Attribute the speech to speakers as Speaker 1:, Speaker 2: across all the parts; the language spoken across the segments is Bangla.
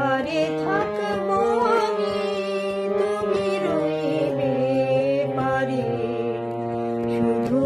Speaker 1: পারে থাকব আমি তুমি শুধু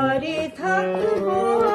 Speaker 1: 머리 다 끄고